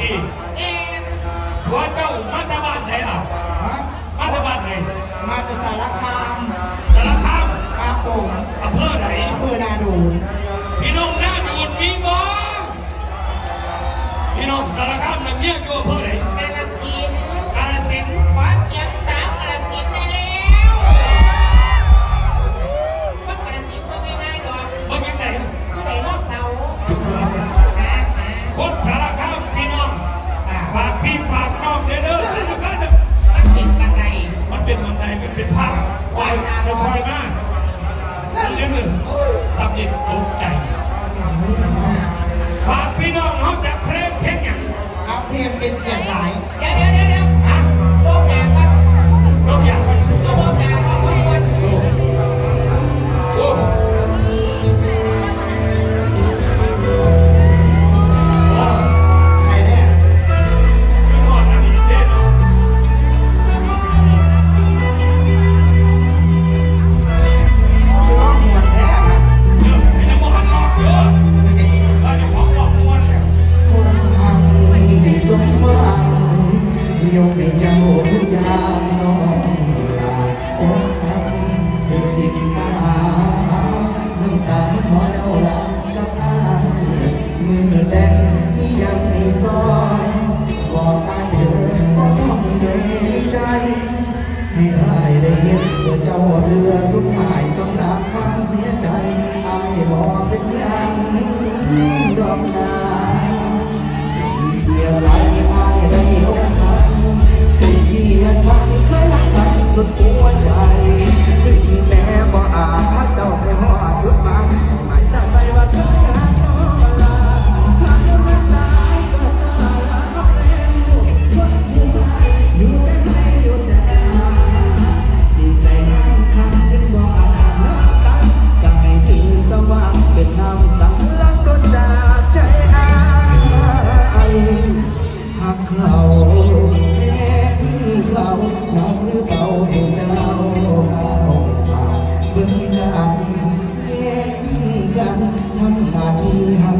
ตีผัวเจ้ามาตาบ้านไหนล่ะฮะมาตาบ้านไหนมาจากสารคามสารคามครับผมอำเภอไหนอำเภอนาดูนพี่น้องนาดูนมีบ่พี่น้องสารคามน่ะเมียอยู่อำเภอไหน เด็กกใจฝากพี่น้องเขาดับเพลงเพียงอย่างเอาเพียงเป็นเกียร ยกให้เจ้าทุกยามนอน เดินทางเองกันทำหน้าที่หัก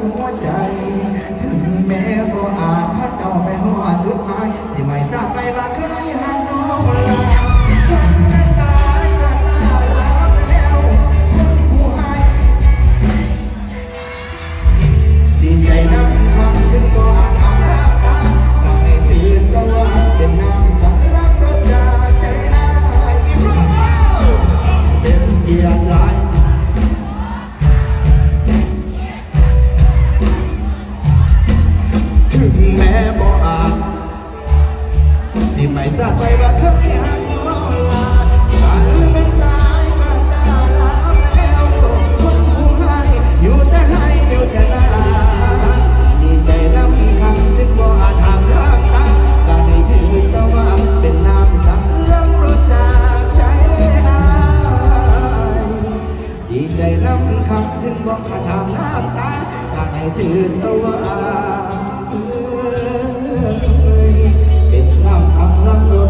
หัวใจ ถึงแม้บ่อาจพระเจ้าไปหอดจุดไม้สิไม่ทราบไปว่าเคยหาน้องลา ทราบไปว่าเคยอยกนอนลาฝันไม่ตายก็ตาลาแล้วตกคนผู้ให้อยู่แต่ให้อยู่แต่นาดีใจรำคำถึงบ่อาถามลากตาก็ให้ถือสว่างเป็นน้ำสังลังรู้จากใจอายดีใจรำคำถึงบ่อาถามลากตาก็ให้ถือสว่าง sabe, natural.